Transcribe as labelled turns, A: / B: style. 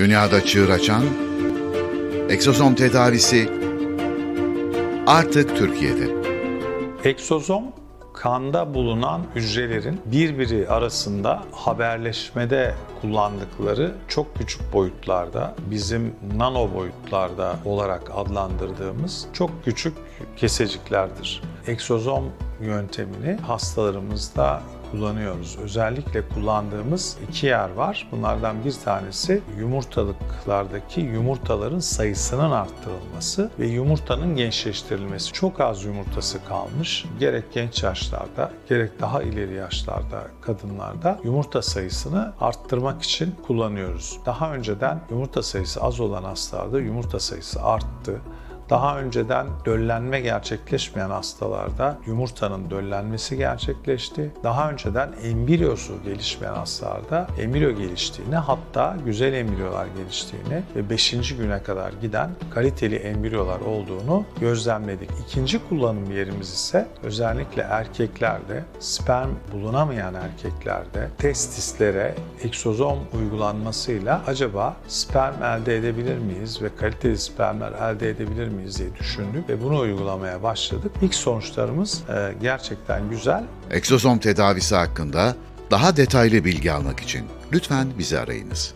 A: Dünyada çığır açan egzozom tedavisi artık Türkiye'de.
B: Eksozom kanda bulunan hücrelerin birbiri arasında haberleşmede kullandıkları çok küçük boyutlarda, bizim nano boyutlarda olarak adlandırdığımız çok küçük keseciklerdir. Eksozom yöntemini hastalarımızda kullanıyoruz. Özellikle kullandığımız iki yer var. Bunlardan bir tanesi yumurtalıklardaki yumurtaların sayısının arttırılması ve yumurtanın gençleştirilmesi. Çok az yumurtası kalmış. Gerek genç yaşlarda, gerek daha ileri yaşlarda kadınlarda yumurta sayısını arttırmak için kullanıyoruz. Daha önceden yumurta sayısı az olan hastalarda yumurta sayısı arttı. Daha önceden döllenme gerçekleşmeyen hastalarda yumurtanın döllenmesi gerçekleşti. Daha önceden embriyosu gelişmeyen hastalarda embriyo geliştiğini hatta güzel embriyolar geliştiğini ve 5. güne kadar giden kaliteli embriyolar olduğunu gözlemledik. İkinci kullanım yerimiz ise özellikle erkeklerde sperm bulunamayan erkeklerde testislere eksozom uygulanmasıyla acaba sperm elde edebilir miyiz ve kaliteli spermler elde edebilir miyiz diye düşündük ve bunu uygulamaya başladık. İlk sonuçlarımız e, gerçekten güzel.
A: Egzozom tedavisi hakkında daha detaylı bilgi almak için lütfen bizi arayınız.